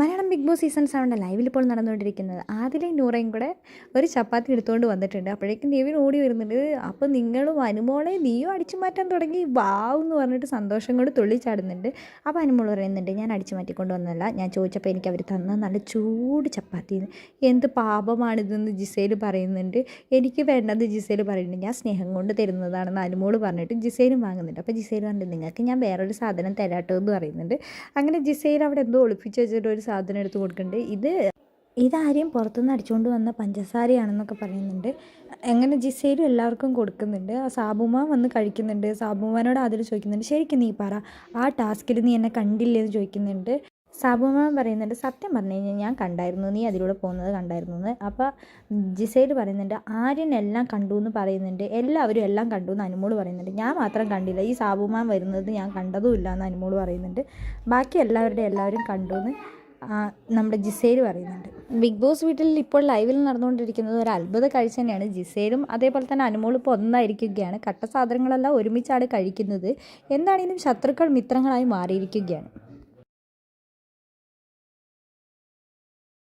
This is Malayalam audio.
മലയാളം ബിഗ് ബോസ് സീസൺ സെവന്റെ ലൈവിൽ ഇപ്പോൾ നടന്നുകൊണ്ടിരിക്കുന്നത്. ആദ്യം നൂറയും കൂടെ ഒരു ചപ്പാത്തി എടുത്തുകൊണ്ട് വന്നിട്ടുണ്ട്. അപ്പോഴേക്കും ദേവിന് ഓടി വരുന്നുണ്ട്. അപ്പോൾ നിങ്ങളും അനുമോളെ നീയും അടിച്ചു മാറ്റാൻ തുടങ്ങി. വാവ് എന്ന് പറഞ്ഞിട്ട് സന്തോഷം കൊണ്ട് തുള്ളിച്ചാടുന്നുണ്ട് അപ്പോൾ അനുമോൾ പറയുന്നുണ്ട് ഞാൻ അടിച്ചു മാറ്റിക്കൊണ്ട് വന്നതല്ല. ഞാൻ ചോദിച്ചപ്പോൾ എനിക്ക് അവർ തന്ന നല്ല ചൂട് ചപ്പാത്തി. എന്ത് പാപമാണിതെന്ന് ജിസേൽ പറയുന്നുണ്ട്. എനിക്ക് വേണ്ടത് ജിസേൽ പറയുന്നുണ്ട്. ഞാൻ സ്നേഹം കൊണ്ട് തരുന്നതാണെന്ന് അനുമോൾ പറഞ്ഞിട്ട് ജിസേലും വാങ്ങുന്നുണ്ട്. അപ്പോൾ ജിസേൽ പറഞ്ഞിട്ട് നിങ്ങൾക്ക് ഞാൻ വേറൊരു സാധനം തരാട്ടോ എന്ന് പറയുന്നുണ്ട്. അങ്ങനെ ജിസേൽ അവിടെ എന്തോ ഒളിപ്പിച്ച് വെച്ചിട്ട് ഒരു സാധനം എടുത്ത് കൊടുക്കുന്നുണ്ട് ഇത് ഇതാരെയും പുറത്തുനിന്ന് അടിച്ചുകൊണ്ട് വന്ന പഞ്ചസാരയാണെന്നൊക്കെ പറയുന്നുണ്ട്. എങ്ങനെ ജിസയിലും എല്ലാവർക്കും കൊടുക്കുന്നുണ്ട്. ആ സാബുമാൻ വന്ന് കഴിക്കുന്നുണ്ട്. സാബുമാനോട് അതിൽ ചോദിക്കുന്നുണ്ട്. ശരിക്കും നീ പറ ആ ടാസ്കിൽ നീ എന്നെ കണ്ടില്ലേ? എന്ന് ചോദിക്കുന്നുണ്ട്. സാബുമാൻ പറയുന്നുണ്ട് സത്യം പറഞ്ഞു കഴിഞ്ഞാൽ ഞാൻ കണ്ടായിരുന്നു. നീ അതിലൂടെ പോകുന്നത് കണ്ടായിരുന്നു എന്ന്. അപ്പോൾ ജിസയിൽ പറയുന്നുണ്ട് ആര്യൻ എല്ലാം കണ്ടു എന്ന് പറയുന്നുണ്ട്. എല്ലാവരും എല്ലാം കണ്ടു എന്ന് അനുമോൾ പറയുന്നുണ്ട്. ഞാൻ മാത്രം കണ്ടില്ല. ഈ സാബുമാൻ വരുന്നത് ഞാൻ കണ്ടതുമില്ല എന്ന് അനുമോൾ പറയുന്നുണ്ട്. ബാക്കി എല്ലാവരുടെ എല്ലാവരും കണ്ടു എന്ന് നമ്മുടെ ജിസേര് പറയുന്നുണ്ട്. ബിഗ് ബോസ് വീട്ടിൽ ഇപ്പോൾ ലൈവിൽ നടന്നുകൊണ്ടിരിക്കുന്നത് ഒരു അത്ഭുത കാഴ്ച തന്നെയാണ്. ജിസേരും അതേപോലെ തന്നെ അനുമോളും ഇപ്പോൾ ഒന്നായിരിക്കുകയാണ്. കട്ട സാധനങ്ങളെല്ലാം ഒരുമിച്ചാണ് കഴിക്കുന്നത്. എന്താണെങ്കിലും ശത്രുക്കൾ മിത്രങ്ങളായി മാറിയിരിക്കുകയാണ്?